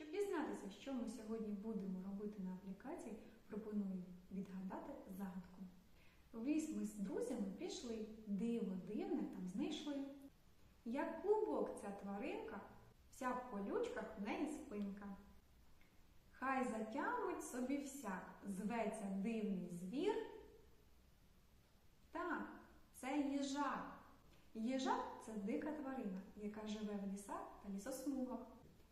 Щоб дізнатися, що ми сьогодні будемо робити на аплікації, пропоную відгадати загадку. В ліс ми з друзями пішли, диво дивне там знайшли. Як клубок ця тваринка, вся в колючках в неї спинка. Хай затямить собі всяк, зветься дивний звір. Так, це їжак. Їжак це дика тварина, яка живе в лісах та лісосмугах.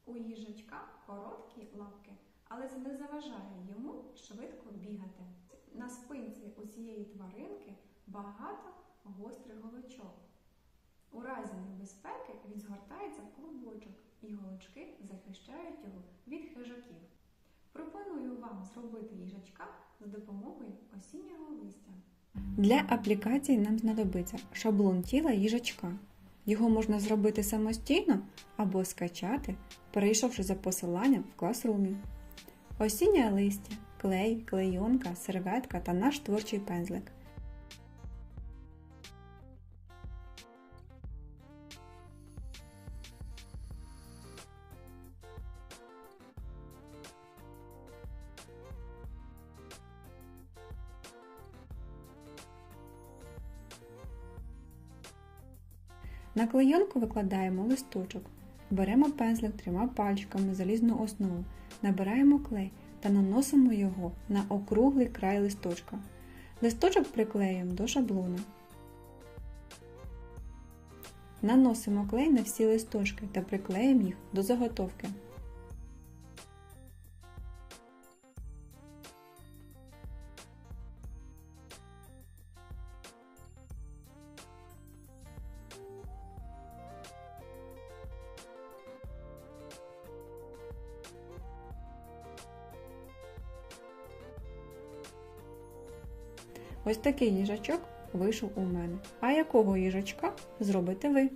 У їжачка короткі лапки, але це не заважає йому швидко бігати. На спинці у цієї тваринки багато гострих голочок. У разі небезпеки він згортається в клубочок, і голочки захищають його від хижаків. Пропоную вам зробити їжачка за допомогою осіннього листя. Для аплікації нам знадобиться шаблон тіла їжачка. Його можна зробити самостійно або скачати, перейшовши за посиланням в класрумі. Осіннє листя, клей, клейонка, серветка та наш творчий пензлик. На клейонку викладаємо листочок. Беремо пензлик трьома пальчиками залізну основу, набираємо клей та наносимо його на округлий край листочка. Листочок приклеюємо до шаблона. Наносимо клей на всі листочки та приклеїмо їх до заготовки. Ось такий їжачок вийшов у мене. А якого їжачка зробите ви?